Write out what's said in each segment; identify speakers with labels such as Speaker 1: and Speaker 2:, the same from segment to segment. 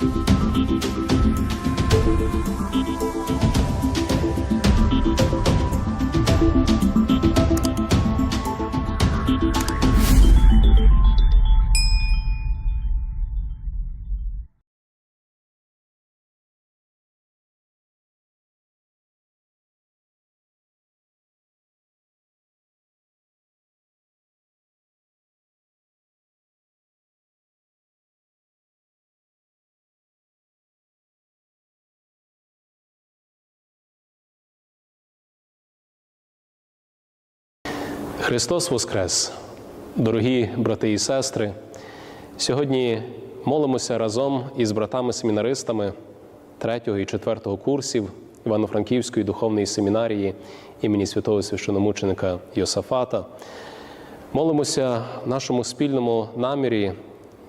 Speaker 1: Thank you. Христос Воскрес! Дорогі брати і сестри! Сьогодні молимося разом із братами-семінаристами 3 і 4 курсів Івано-Франківської духовної семінарії імені святого священомученика Йосафата. Молимося в нашому спільному намірі,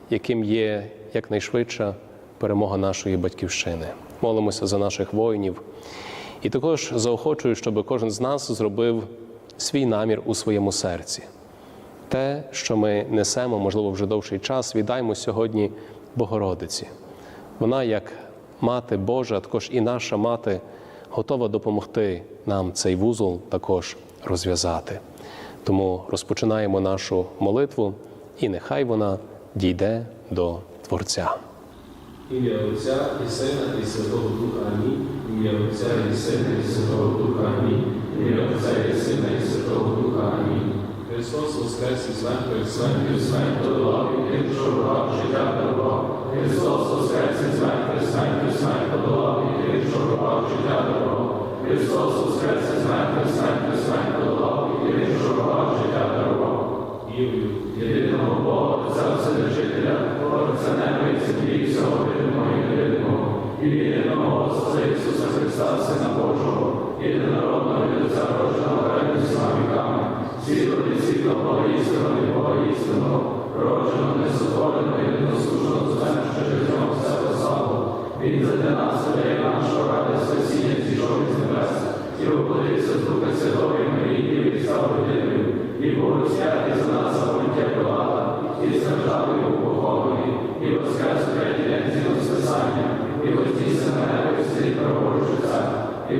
Speaker 1: яким є якнайшвидша перемога нашої батьківщини. Молимося за наших воїнів. І також заохочую, щоб кожен з нас зробив свій намір у своєму серці. Те, що ми несемо, можливо, вже довший час, віддаймо сьогодні Богородиці. Вона, як мати Божа, також і наша мати, готова допомогти нам цей вузол також розв'язати. Тому розпочинаємо нашу молитву, і нехай вона дійде до Творця.
Speaker 2: Ім'я Отця і Сина, і Святого Духа Амінь. Ім'я Отця і Сина, і Святого Духа Амінь. Ім'я Отця і Сина, і Святого Духа Амінь. Христос Воскрес із мертвих смертю, смерть подолав, і тим, що враг життя дарував. Христос Воскрес із мертвих смертю, смерть подолав, і тим, що враг життя дарував. Христос Воскрес із мертвих смертю, смерть подолав, і тим, що враг життя дарував. Вірую, в єдиного Бога, Отця Вседержителя, Творця неба і землі, і всього видимого і невидимого, і єдиного Господа Ісуса Христа, Сина Божого, єдинородного від Отця Роженого, раді всіма віками, світло від світла, Бога істинного і Бога істинного, родженого, несотвореного, єдиносушного, з мене, що через нього все послало. Він задля нас, для нашого ради спасіння, зійшов із небес, і воплотився з Духа Святого і Марії, і став людиною, і розп'ятий за нас за понтя Пилата, і страждав його похований, і воскрес у третій день згідно з і вознісся на і сидить праворуч і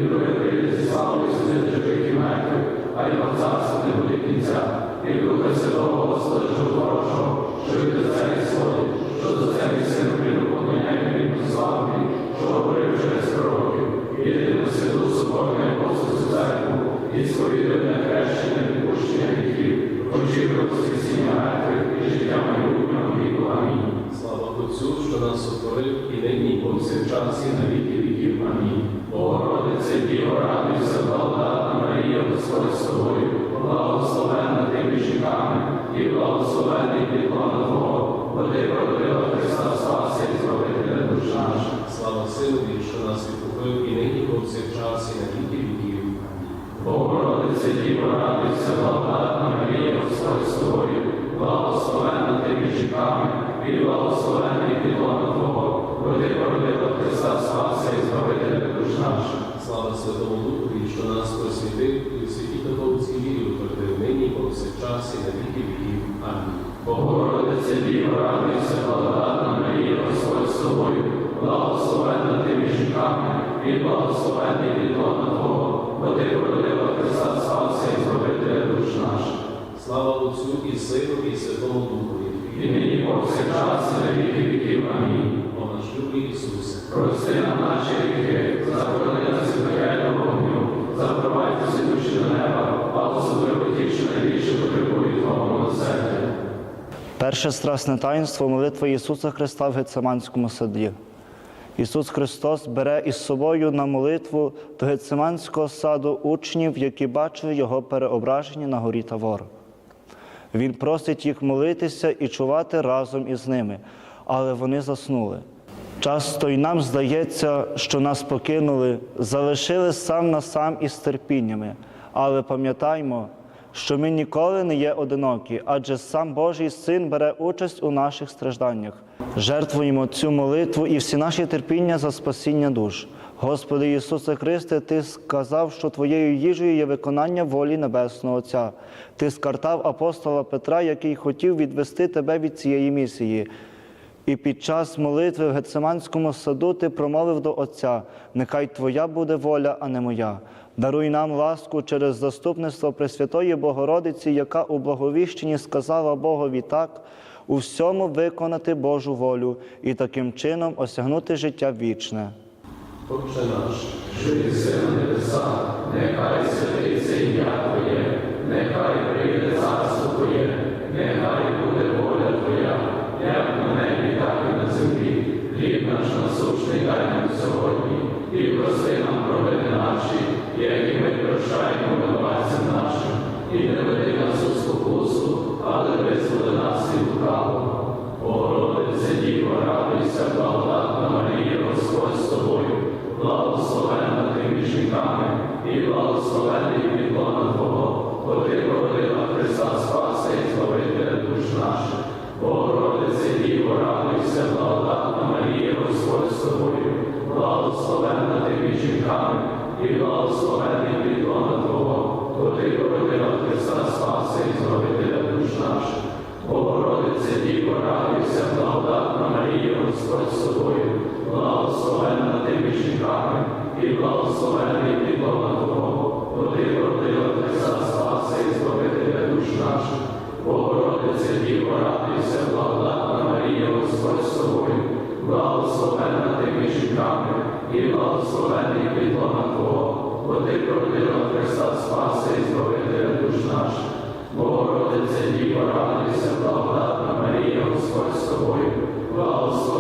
Speaker 2: зі славою судити живих і мертвих, а його царство не буде кінця, і Духа Святого Господа Животворчого, що від Отця і сходить, що до цього і сину поклоняємо він славний, що говорив через пророків, єдину святу соборну апостольську церкву, і сповідує хрещення відпущення гріхів, очікує воскресіння мертвих і життя майбутнього віку. Амінь. Слава Отцю, що нас сотворив, і нині, і повсякчас, і на віки віків. Амінь. Богородице, Діво, радуйся, благодатна Марія, Господь з тобою, благословенна тими жінками, і благословенний підлона Твого, бо ти породила Христа Спаси і Збавителя душ наших. Слава Силові, що нас відкупив, і нині, і повсякчас, і на віки віків. Амінь. Діво, радуйся, благодатна Марія, Господь з тобою, благословенна тими жінками, і благословенний підлона Твого, бо ти породила Христа Спаси і Збавителя душ наших. Слава Святому Духові, що нас просвітив, і святі католицькій вірі утвердив нині, повсякчас, і на віки віків. Амінь. Богородице, Діво, радуйся, благодатна Марія, Господь з тобою, благословенна тими жінками, і благословенний підлона Твого, бо ти породила Збавителя. Слава Отцю і Сину, і Святому Духові. І нині повсякчас, і на віки віків. Амінь. О наш любий Ісусе. Прости нам наші гріхи, заборони нас від вогню, запровадь усі душі до неба, а особливо ті, що найбільше потребують Твого милосердя.
Speaker 3: Перше страсне таїнство молитва Ісуса Христа в Гециманському саді. Ісус Христос бере із собою на молитву до Гециманського саду учнів, які бачили Його переображення на горі Тавор. Він просить їх молитися і чувати разом із ними, але вони заснули. Часто й нам здається, що нас покинули, залишили сам на сам із терпіннями, але пам'ятаймо, що ми ніколи не є одинокі, адже сам Божий Син бере участь у наших стражданнях. Жертвуємо цю молитву і всі наші терпіння за спасіння душ. Господи Ісусе Христе, Ти сказав, що Твоєю їжею є виконання волі Небесного Отця. Ти скартав апостола Петра, який хотів відвести тебе від цієї місії. І під час молитви в Гециманському саду ти промовив до Отця: нехай Твоя буде воля, а не моя. Даруй нам ласку через заступництво Пресвятої Богородиці, яка у благовіщенні сказала Богові так, у всьому виконати Божу волю і таким чином осягнути життя вічне.
Speaker 2: Отче наш, що єси на небесах, нехай святиться ім'я Твоє, нехай прийде царство Твоє, нехай буде воля Твоя, як на небі, так і на землі. Хліб наш насущний дай нам сьогодні, і прости нам провини наші, які ми прощаємо винуватцям нашим, і не веди нас у спокусу, але визволи нас і лукавого. Богородице Діво, радуйся, благодатна Марія, Господь з тобою, благословенна ти між жінками, і благословенний Тобою, благословенна ти між жінками, і благословенний підлона Твого, бо ти породила Христа Спаса і Збавителя душ наших. Богородице Діво, радуйся, благодатна Марія, Господь з тобою, благословенна ти між жінками, і благословенний підлона Твого, бо ти породила Христа Спаса і Збавителя душ наших. Богородице Діво, радуйся, благодатна Марія, Господь з тобою, благословенна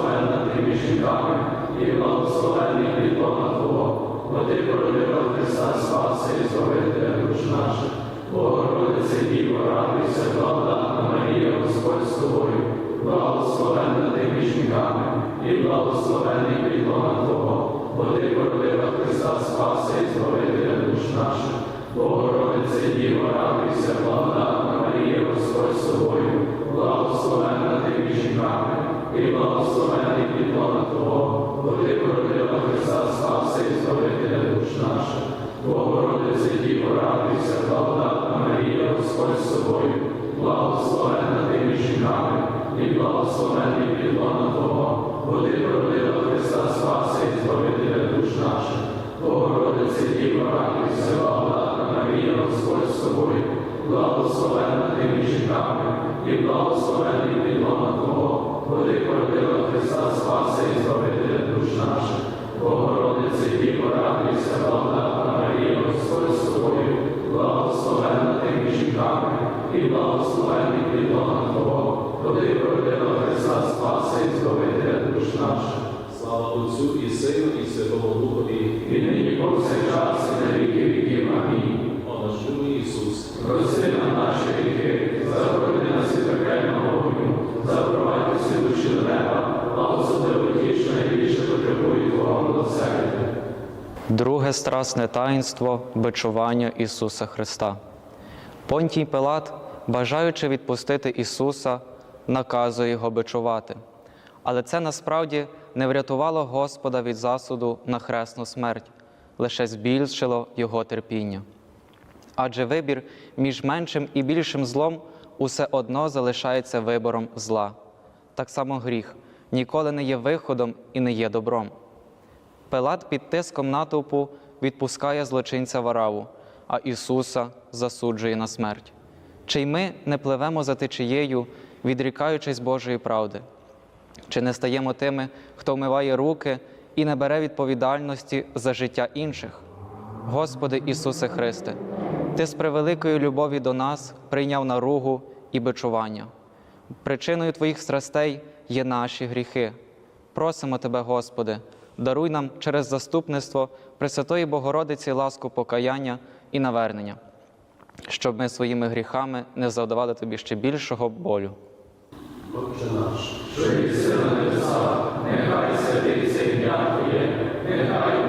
Speaker 2: ти між жінками, і благословенний підлона Твого, бо ти породила Христа Спаса і Збавителя душ наших. Богородице Діво, радуйся, благодатна Марія, Господь з тобою, благословенна ти між жінками, і благословенний підлона Твого, бо ти породила Христа Спаса і Збавителя душ наших. Богородице Діво, радуйся, благодатна Марія, Господь з тобою, благословенна ти між жінками, і Твого, бо ти породила Христа Спаса і Збавителя душ наших. Богородице Діво, радуйся, благодатна Марія, Господь з тобою, благословенна ти між жінками, і благословенний підлона Твого, бо ти породила Христа Спаса і Збавителя душ наших. Богородице Діво, радуйся, благодатна Марія, Господь з тобою, благословенна ти між жінками, і благословенний підлона Твого, бо ти породила Христа Спаса і Збавителя душ наших. Богородице Діво, радуйся, благодатна Марія, Господь з тобою, ти між жінками, і благословенний підлона Твого, бо ти породила Христа Спаса і Збавителя душ наших.
Speaker 4: Слава Отцю і Сину, і Святому Духові,
Speaker 2: І нині повсякчас і на віки віків. Амінь.
Speaker 4: о наш Ісус.
Speaker 2: Прости нам наші гріхи,
Speaker 5: Друге страсне таїнство бичування Ісуса Христа. Понтій Пилат, бажаючи відпустити Ісуса, наказує його бичувати. Але це насправді не врятувало Господа від засуду на хресну смерть, лише збільшило Його терпіння. Адже вибір між меншим і більшим злом усе одно залишається вибором зла. Так само гріх ніколи не є виходом і не є добром. Пилат під тиском натовпу відпускає злочинця Вараву, а Ісуса засуджує на смерть. Чи й ми не пливемо за течією, відрікаючись Божої правди? Чи не стаємо тими, хто вмиває руки і не бере відповідальності за життя інших? Господи Ісусе Христе, Ти з превеликої любові до нас прийняв наругу і бичування. Причиною Твоїх страстей є наші гріхи. Просимо Тебе, Господи, даруй нам через заступництво Пресвятої Богородиці ласку покаяння і навернення, щоб ми своїми гріхами не завдавали Тобі ще більшого болю.
Speaker 2: Отче наш, що єси на небесах, нехай святиться ім'я Твоє, нехай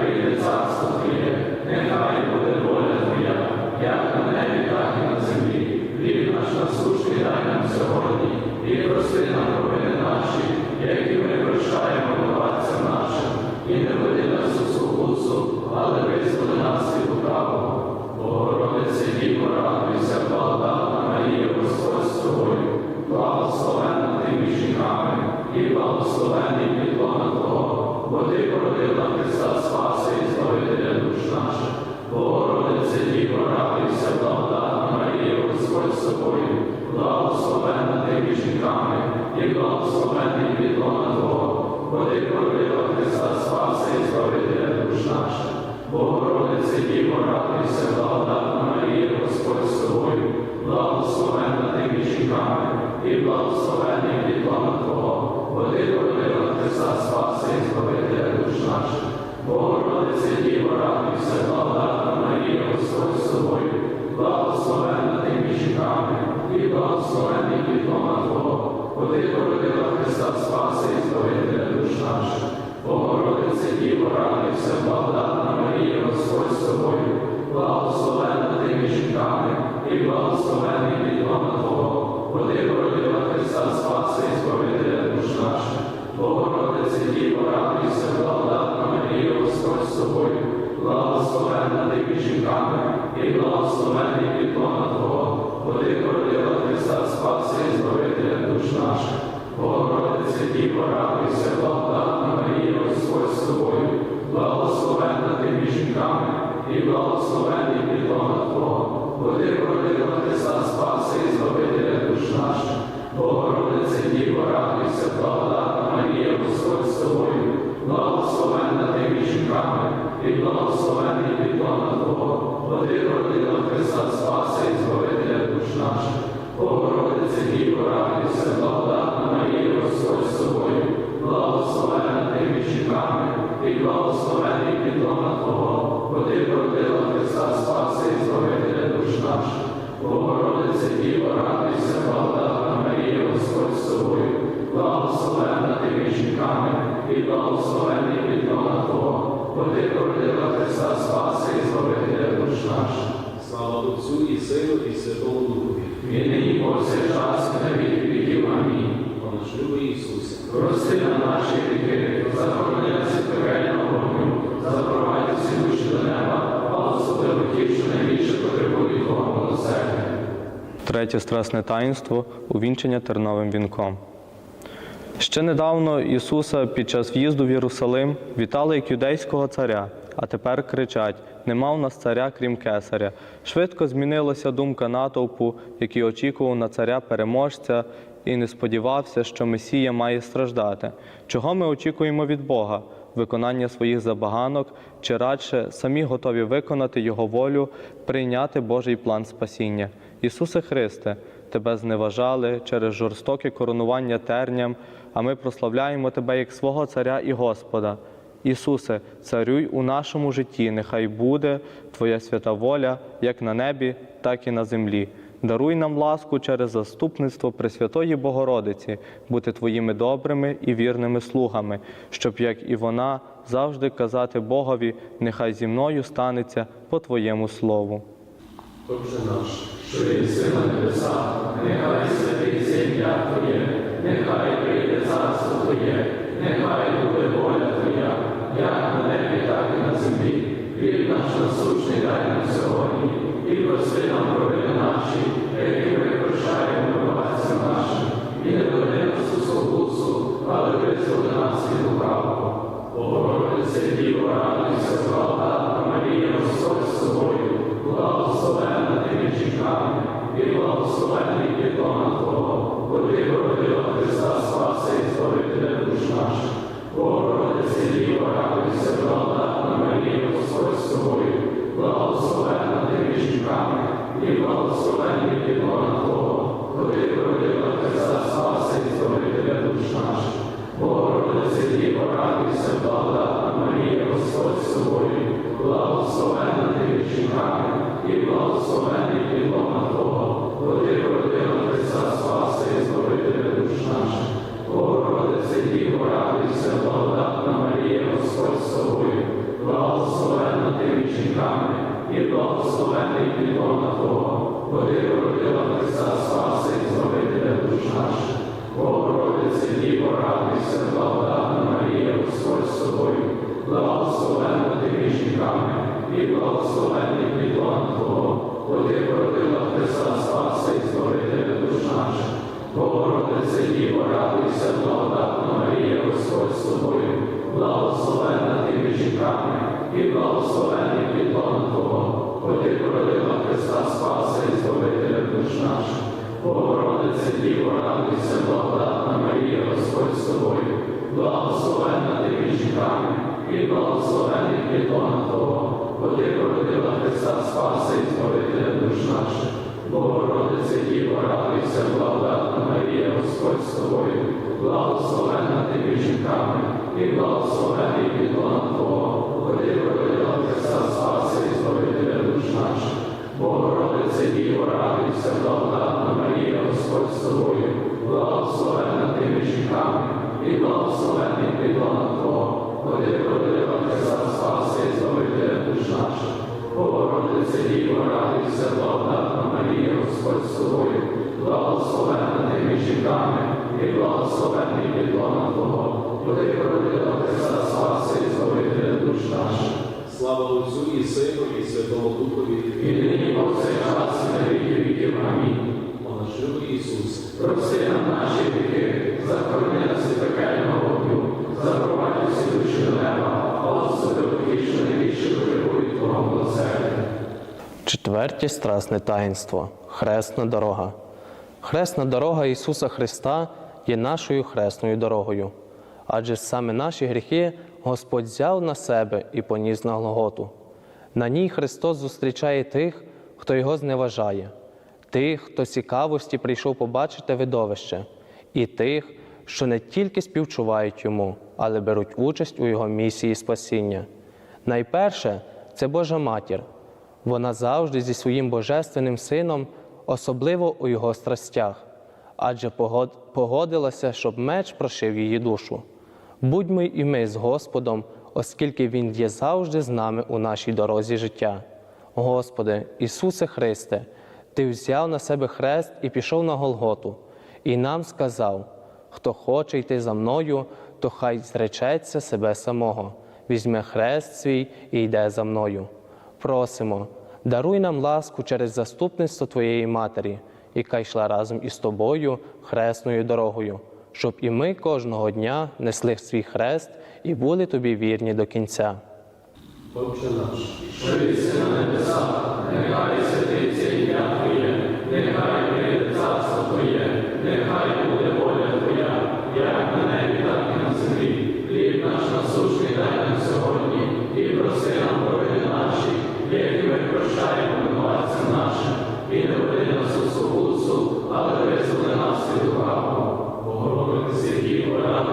Speaker 2: благословений підлога Твого, бо Ти породила Христа Спаси і Збавителя душ наших, Богородице Діво, радуйся, благодатна Марія, Господь з собою, благословена ти між жінками, і благословений підлога Твого, бо Ти породила Христа Спаси і Збавителя душ наших, Богородице Діво, радуйся, благодатна Марія, Господь з собою, благословена ти між жінками, і благословений підлога Твого, бо Ти Христа Спаси і Збавителя душ наших. Богородице Діво, радуйся, благодатна Марія, Господь з тобою, благословенна ти між жінками, і благословенний підлона Твого, бо ти породила Христа Спаси і Збавителя душ наших. Богородице Діво, радуйся, благодатна Марія, Господь з тобою, благословенна ти між жінками, і благословенний підлона Твого, бо ти породила Христа Спаси і Збавителя душ наших. Богородице Діво, радуйся, благодатна Марія, Господь з тобою, благословенна ти між і благословенний підлона Твого, бо ти породила Христа Спаси і душ наших. Богородице Діво, радуйся, благодатна Марія, Господь з благословенна ти між і благословенний підлона Твого, бо ти породила Христа Спаси і Збавителя душ наших. Богородице Діво, радуйся, благодатна тобою, благословенна ти між жінками, і благословенний підлона Твого, бо ти породила Христа Спаси і Збавителя душ наших. Богородице Діво, радуйся, благодатна Марія, Господь з тобою, благословенна ти між жінками, і благословенний підлона Твого, бо ти породила Христа Спаси і Збавителя душ наших. Богородице Діво, радуйся, благодатна Марія, Господь з тобою, благословенна ти між жінками, і Спаси і Збавителя душ.
Speaker 1: Слава Отцю і Сину, і Святому Духові.
Speaker 2: І повсякчас і на віки віків. Амінь.
Speaker 1: О наш
Speaker 2: нам наші гріхи, захорони нас від пекельного вогню, запровадь всі душі до неба, особливо ті, що найбільше потребують Твого милосердя.
Speaker 6: Третє страсне таїнство увінчення терновим вінком. Ще недавно Ісуса під час в'їзду в Єрусалим вітали як юдейського царя, а тепер кричать: нема в нас царя, крім кесаря. Швидко змінилася думка натовпу, який очікував на царя переможця і не сподівався, що Месія має страждати. Чого ми очікуємо від Бога? Виконання своїх забаганок, чи радше самі готові виконати Його волю, прийняти Божий план спасіння. Ісусе Христе, Тебе зневажали через жорстоке коронування терням, а ми прославляємо Тебе як свого Царя і Господа. Ісусе, царюй у нашому житті, нехай буде Твоя свята воля, як на небі, так і на землі. Даруй нам ласку через заступництво Пресвятої Богородиці, бути Твоїми добрими і вірними слугами, щоб, як і вона, завжди казати Богові, нехай зі мною станеться по Твоєму слову.
Speaker 1: Отче наш,
Speaker 2: що єси на небесах, нехай святиться ім'я Твоє, Твоє, нехай буде воля Твоя, як на небі, так і на землі. Хліб наш насущний дай нам сьогодні, і прости нам провини наші, які ми прощаємо винуватцям нашим, і не веди нас у спокусу, але визволи нас від лукавого. Богородице Діво, радуйся, благодатна Марія, Господь з тобою, благословенна ти між жінками, і благословенний підлона Твого, бо ти породила Христа Спаси і Збавителя душ наших. Богородице Діво, радуйся, благодатна Марія, Господь з тобою, благословенна ти між жінками, і благословенний підлона Твого, бо ти породила Христа Спаси і Збавителя душ наших. Богородице Діво, радуйся, благодатна Марія, Господь з тобою, благословенна ти між жінками, ти між жінками, і благословенний підлон Твого, бо ти породила Христа Спаси і Збавителя душ наших. Богородице Діво, радуйся, благодатна Марія, Господь з тобою, благословенна ти між жінками, і благословенний підлон Твого, бо ти породила Христа Спаси і Збавителя душ наших. Діво, радуйся, благодатна Марія, Господь з тобою, благословенна ти між жінками, і благословений плідона Твого, бо ти породила Христа Спаси і Збавителя душ наших. Богородице Діво, радуйся, благодатна Марія, Господь з тобою, благословенна ти між жінками, і благословений плідона Твого, бо ти породила Христа Спаси і Збавителя душ наших. Богородице Діво, радуйся, благодатна Марія, Господь з тобою, благословенна ти між жінками, і благословений плідона Твого, бо ти породила Христа Спаси і Збавителя душ наших. Богородице Діво, радуйся, благодатна Марія, Господь з тобою, благословенна ти між жінками, і благословений плідона Твого, бо ти породила Христа Спаси і Збавителя душ наших.
Speaker 1: Слава Отцю і Сину, і Святому Духові,
Speaker 2: І нині повсякчас і на віки віків. Амінь.
Speaker 1: о Ісус.
Speaker 2: Прости нам наші гріхи, захорони нас від пекельного вогню, запровадь усі душі до неба, а особи ті, що найбільше потребують Твого милосердя.
Speaker 7: Четверте страсне таїнство хресна дорога. Хресна дорога Ісуса Христа є нашою хресною дорогою. Адже саме наші гріхи Господь взяв на себе і поніс на Голготу. На ній Христос зустрічає тих, хто його зневажає, тих, хто цікавості прийшов побачити видовище, і тих, що не тільки співчувають йому, але беруть участь у його місії спасіння. Найперше це Божа матір. Вона завжди зі своїм божественним сином, особливо у його страстях, адже погодилася, щоб меч прошив її душу. Будьмо і ми з Господом, оскільки Він є завжди з нами у нашій дорозі життя. Господи, Ісусе Христе, Ти взяв на себе хрест і пішов на Голготу, і нам сказав: хто хоче йти за мною, то хай зречеться себе самого, візьме хрест свій і йде за мною. Просимо, даруй нам ласку через заступництво Твоєї Матері, яка йшла разом із тобою хресною дорогою, щоб і ми кожного дня несли свій хрест і були тобі вірні до кінця.
Speaker 1: Отче наш,
Speaker 2: Що єси на небесах, нехай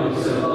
Speaker 2: Діво,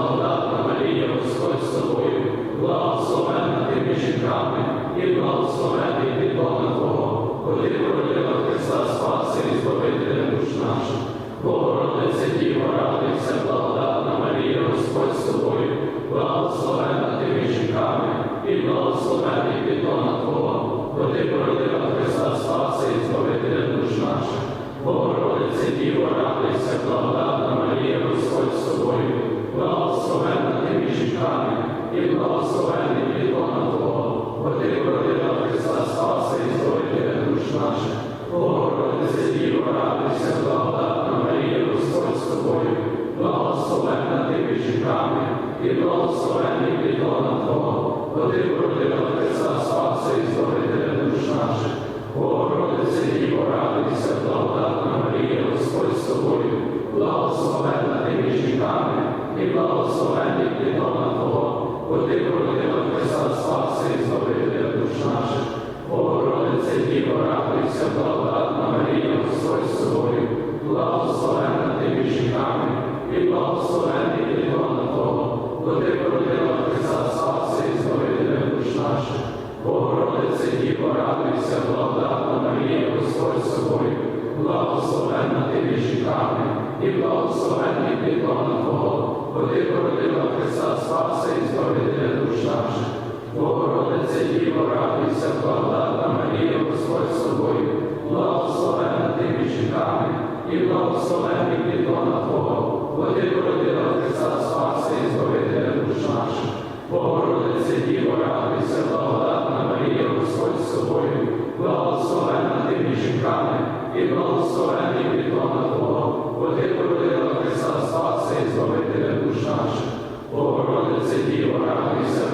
Speaker 2: Богородице Діво, радуйся, благодатна Марія, Господь з тобою, благословенна ти між жінками, і благословений підлона Твого, бо ти породила Христа Спаси і Збавителя душ наших. Богородице Діво, радуйся,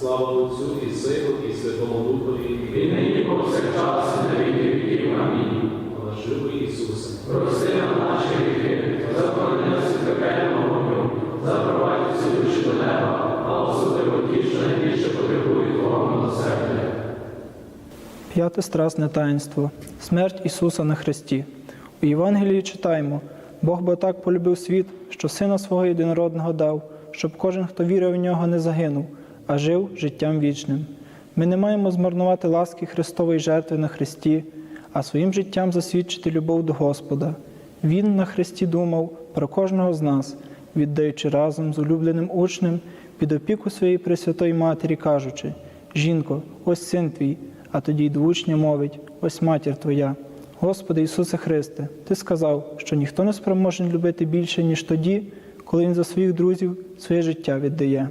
Speaker 2: Слава Отцю і Сину, і Святому Духові, і нині повсякчас, і на віки віків. Амінь. Блаживий Ісусе, прости нам наші гріхи, заборони нас від пекельного вогню, запровадь всі душі до неба, а особливо ті, що найбільше потребують Твого милосердя.
Speaker 8: П'яте страсне таїнство смерть Ісуса на Христі. У Євангелії читаємо: Бог бо так полюбив світ, що Сина свого єдинородного дав, щоб кожен, хто вірив в нього, не загинув, а жив життям вічним. Ми не маємо змарнувати ласки Христової жертви на Христі, а своїм життям засвідчити любов до Господа. Він на Христі думав про кожного з нас, віддаючи разом з улюбленим учнем під опіку своєї Пресвятої Матері, кажучи: Жінко, ось син твій, а тоді й до учня мовить: ось матір твоя. Господи Ісусе Христе, Ти сказав, що ніхто не спроможен любити більше, ніж тоді, коли Він за своїх друзів своє життя віддає.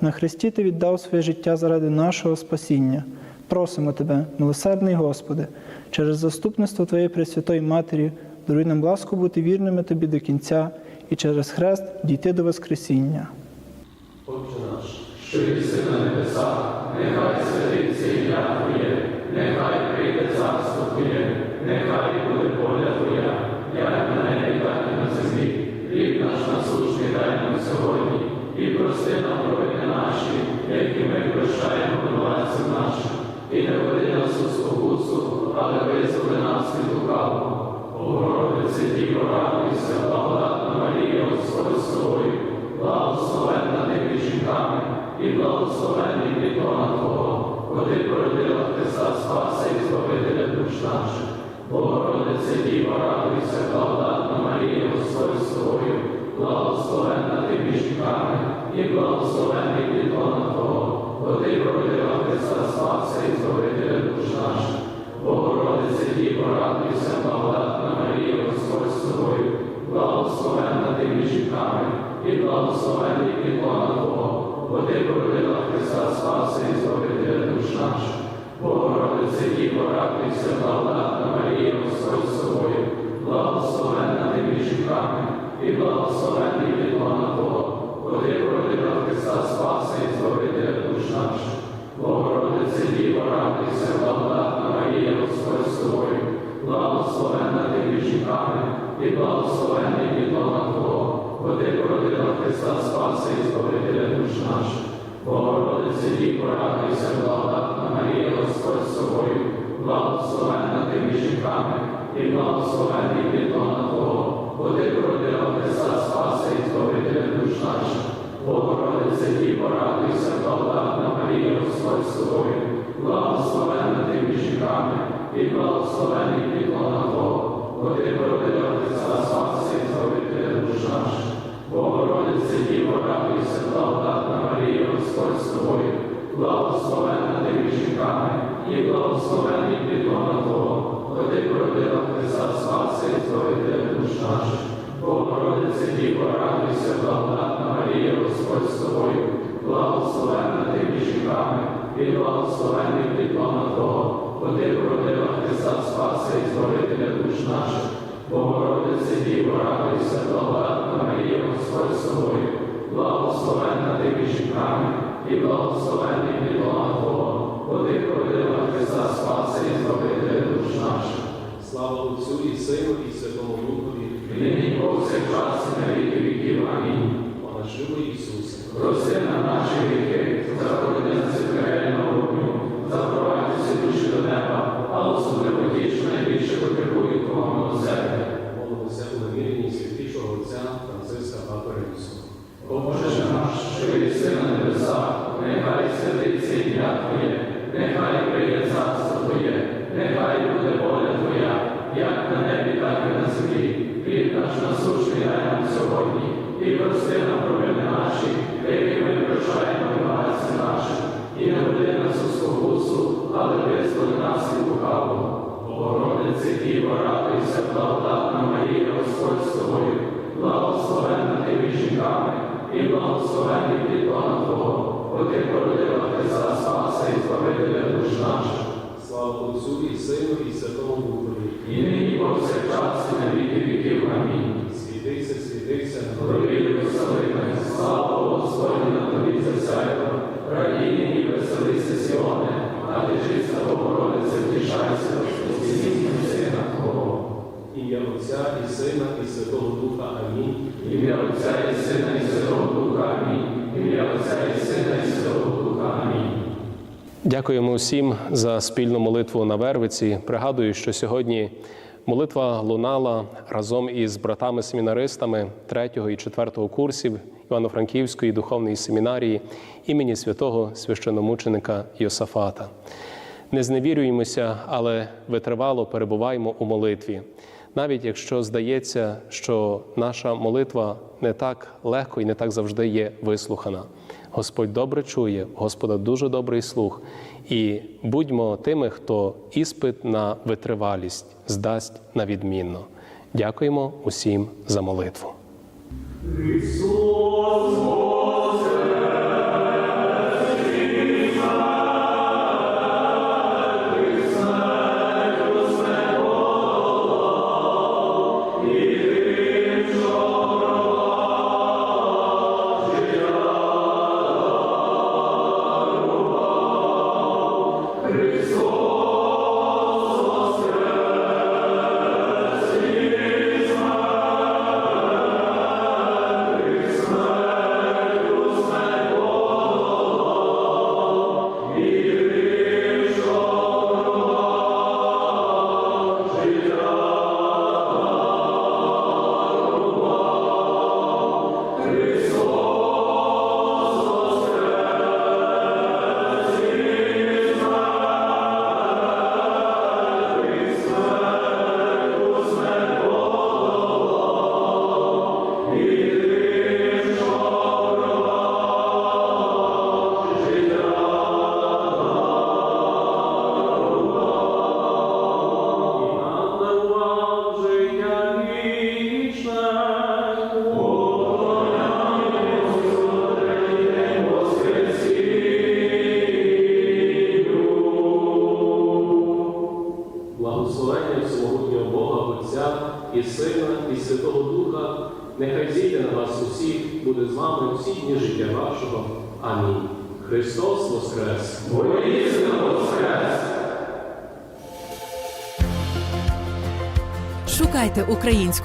Speaker 8: На Христі Ти віддав своє життя заради нашого спасіння. Просимо Тебе, милосердний Господи, через заступництво Твоєї Пресвятої Матері, даруй нам ласку бути вірними Тобі до кінця і через хрест дійти до Воскресіння.
Speaker 2: Отче наш, що єси на небесах, нехай святиться ім'я від лукавого. Богородице, Діво, радуйся, благодатна Марія, Господь з тобою, благословенна ти жінками, і благословенний підлона Твого, бо ти породила Христа Спаса і Збавителя душ наших. Богородице, Діво, радуйся, благодатна Марія, Господь з тобою, благословенна ти жінками, і благословенний підлона Твого, бо ти породила Христа Спаса і Збавителя. Богородице, Діво, радуйся, благодатна Марія, Господь з тобою, благословенна ти між жінками, і благословенний підлона Твого, бо ти породила Христа Спаса і Збавителя душ наших. Богородице, Діво, радуйся, благодатна Марія, Господь з тобою, благословенна ти між жінками, і благословенний Спаса і Збавителя душ наших. Богородице, Діво, радуйся, благодатна Марія, Господь з тобою, благословенна ти між жінками, і благословенний підлона Твого, бо ти породила Христа Спаса і Збавителя душ наших. Богородице, Діво, радуйся, благодатна Марія, Господь з тобою, благословенна ти між жінками, і благословенний підлона Твого, бо ти породила Христа Спаса і Збавителя душ наших. Богородице, Діво, радуйся, благодатна Марія, Господь з тобою, благословенна ти між жінками, і благословенний підлона Твого, бо ти породила Христа Спаса і Збавителя душ наших. Богородице, Діво, радуйся, благодатна Марія, Господь з тобою, благословенна ти між жінками, і благословенний підлона Твого, бо ти породила Христа Спаса і Збавителя душ наших. Богородице, Діво, радуйся, благодатна Марія, Господь з тобою, ти між нами, і благословенний підлона Твого, бо ти Христа Спаси і зробити душ наших. Слава Отцю і Сину, і Святому Духові, нині повсякчас і на віки віків. Амінь. Блаживий Ісусе, прости на наші віки, заходи на від пекельного вогню, запровадь всі душі до неба, а особливо ті, що найбільше потребують Твого милосердя. Молимося у наміренні святішого Отця Франциска Папи Римського. О Боже наш, що єси на небесах, нехай Ім'я Отця і Сина і Святого Духа. Амінь. Ім'я Отця і Сина і Святого Духа. Амінь. Ім'я Отця і Сина і Святого Духа. Амінь.
Speaker 1: Дякуємо усім за спільну молитву на Вервиці. Пригадую, що сьогодні молитва лунала разом із братами-семінаристами 3 і 4 курсів Івано-Франківської духовної семінарії імені святого священомученика Йосафата. Не зневірюємося, але витривало перебуваємо у молитві. Навіть якщо здається, що наша молитва не так легко і не так завжди є вислухана. Господь добре чує, Господа дуже добрий слух. І будьмо тими, хто іспит на витривалість здасть на відмінно. Дякуємо усім за молитву.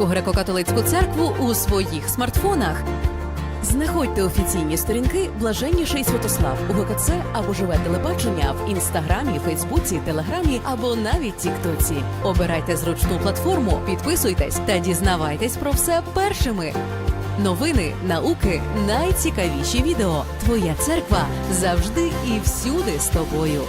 Speaker 9: Українську греко-католицьку церкву у своїх смартфонах. Знаходьте офіційні сторінки Блаженніший Святослав у ГКЦ або живе телебачення в інстаграмі, Фейсбуці, Телеграмі або навіть Тіктоці. Обирайте зручну платформу, підписуйтесь та дізнавайтесь про все першими. Новини, науки, найцікавіші відео. Твоя церква завжди і всюди з тобою.